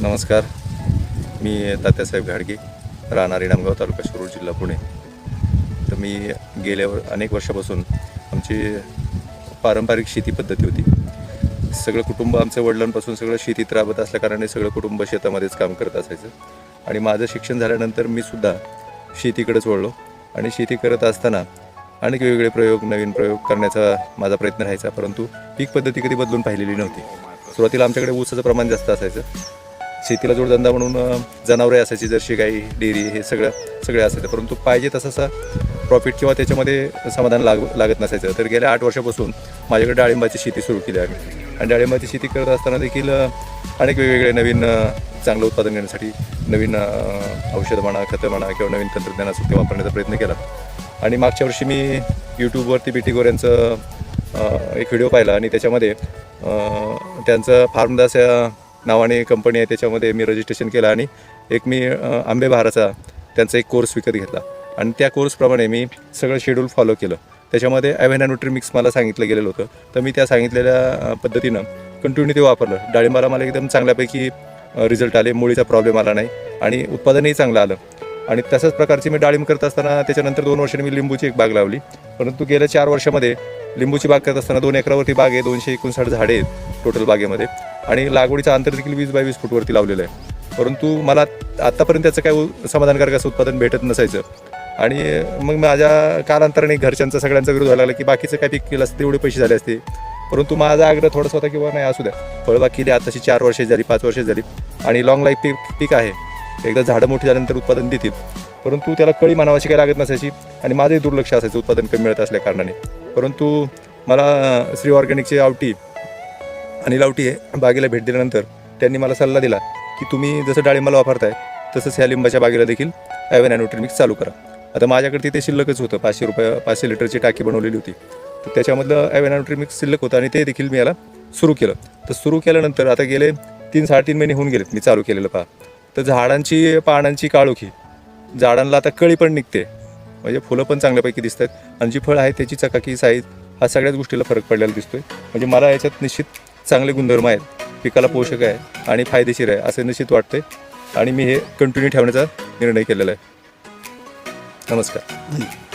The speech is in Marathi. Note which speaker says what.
Speaker 1: नमस्कार. मी तात्यासाहेब घाडगे राहणारी नामगाव तालुका शिरूर जिल्हा पुणे. तर मी गेल्या अनेक वर्षापासून आमची पारंपरिक शेती पद्धती होती. सगळं कुटुंब आमचं वडिलांपासून सगळं शेतीत राबत असल्याकारणाने सगळं कुटुंब शेतामध्येच काम करत असायचं. आणि माझं शिक्षण झाल्यानंतर मी सुद्धा शेतीकडेच वळलो. आणि शेती करत असताना अनेक वेगवेगळे प्रयोग नवीन प्रयोग करण्याचा माझा प्रयत्न राहायचा परंतु पीक पद्धती कधी बदलून पाहिलेली नव्हती. सुरुवातीला आमच्याकडे ऊसाचं प्रमाण जास्त असायचं. शेतीला जोडधंदा म्हणून जनावरे असायची जर्शी गाई डेअरी हे सगळं सगळे असायचं. परंतु पाहिजे तसा प्रॉफिट किंवा त्याच्यामध्ये समाधान लाग लागत नसायचं. तर गेल्या आठ वर्षापासून माझ्याकडे डाळिंबाची शेती सुरू केली आम्ही. आणि डाळिंबाची शेती करत असताना देखील अनेक वेगवेगळे नवीन चांगलं उत्पादन घेण्यासाठी नवीन औषध म्हणा खतं म्हणा किंवा नवीन तंत्रज्ञानाचं ते वापरण्याचा प्रयत्न केला. आणि मागच्या वर्षी मी यूट्यूबवरती बीटी गोऱ्यांचं एक व्हिडिओ पाहिला आणि त्याच्यामध्ये त्यांचं फार्मदास या नावाने कंपनी आहे त्याच्यामध्ये मी रजिस्ट्रेशन केलं आणि एक मी आंबे बहाराचा त्यांचा एक कोर्स विकत घेतला. आणि त्या कोर्सप्रमाणे मी सगळं शेड्यूल फॉलो केलं. त्याच्यामध्ये ॲव्हेना न्यूट्रिमिक्स मला सांगितलं गेलेलं होतं. तर मी त्या सांगितलेल्या पद्धतीनं कंटिन्यू ते वापरलं. डाळिंबाला मला एकदम चांगल्यापैकी रिझल्ट आले. मुळीचा प्रॉब्लेम आला नाही. आणि उत्पादनही चांगलं आलं. आणि तशाच प्रकारची मी डाळिंब करत असताना त्याच्यानंतर दोन वर्षांनी मी लिंबूची एक बाग लावली. परंतु गेल्या चार वर्षामध्ये लिंबूची बाग करत असताना दोन एकरावरती बाग आहे. दोनशे एकोणसाठ झाडे आहेत टोटल बागेमध्ये. आणि लागवडीचं अंतर देखील वीस बाय वीस फूटवरती लावलेलं आहे. परंतु मला आत्तापर्यंत त्याचं काय उ- समाधानकारक असं उत्पादन भेटत नसायचं. आणि मग माझ्या कालांतराने घरच्यांचा सगळ्यांचा विरोध व्हायला लागला की बाकीचं काय पीक केलं असतं तेवढे पैसे झाले असते. परंतु माझा आग्रह थोडासा होता किंवा नाही असू द्या. फळबाग केली आताशी चार वर्षे झाली पाच वर्षे झाली. आणि लॉंग लाईफ पीक पीक आहे. एकदा झाडं मोठी झाल्यानंतर उत्पादन देतील. परंतु त्याला कळी मानावाची काही लागत नसायची आणि माझंही दुर्लक्ष असायचं उत्पादन कमी मिळत असल्या कारणाने. परंतु मला श्री ऑर्गॅनिकची आवटी आणि लावटी आहे. बागेला भेट दिल्यानंतर त्यांनी मला सल्ला दिला की तुम्ही जसं डाळिंबाला वापरताय तसंच ह्या लिंबाच्या बागेला देखील ॲव्हन न्यूट्रिमिक्स चालू करा. आता माझ्याकडे तिथे शिल्लकच होतं. पाचशे रुपये पाचशे लिटरची टाकी बनवलेली होती. तर त्याच्यामधलं ॲव्हन न्यूट्रिमिक्स शिल्लक होतं आणि ते देखील मी याला सुरू केलं. तर सुरू केल्यानंतर आता गेले तीन साडेतीन महिने होऊन गेलेत मी चालू केलेलं पहा. तर झाडांची पानांची काळोखी. झाडांना आता कळी पण निघते. म्हणजे फुलं पण चांगल्यापैकी दिसत आहेत आणि जी फळं आहेत त्याची चकाकी साईज हा सगळ्याच गोष्टीला फरक पडलेला दिसतोय. म्हणजे मला याच्यात निश्चित चांगले गुणधर्म आहेत. पिकाला पोषक आहे आणि फायदेशीर आहे असे निश्चित वाटते. आणि मी हे कंटिन्यू ठेवण्याचा निर्णय केलेला आहे. नमस्कार.
Speaker 2: धन्यवाद.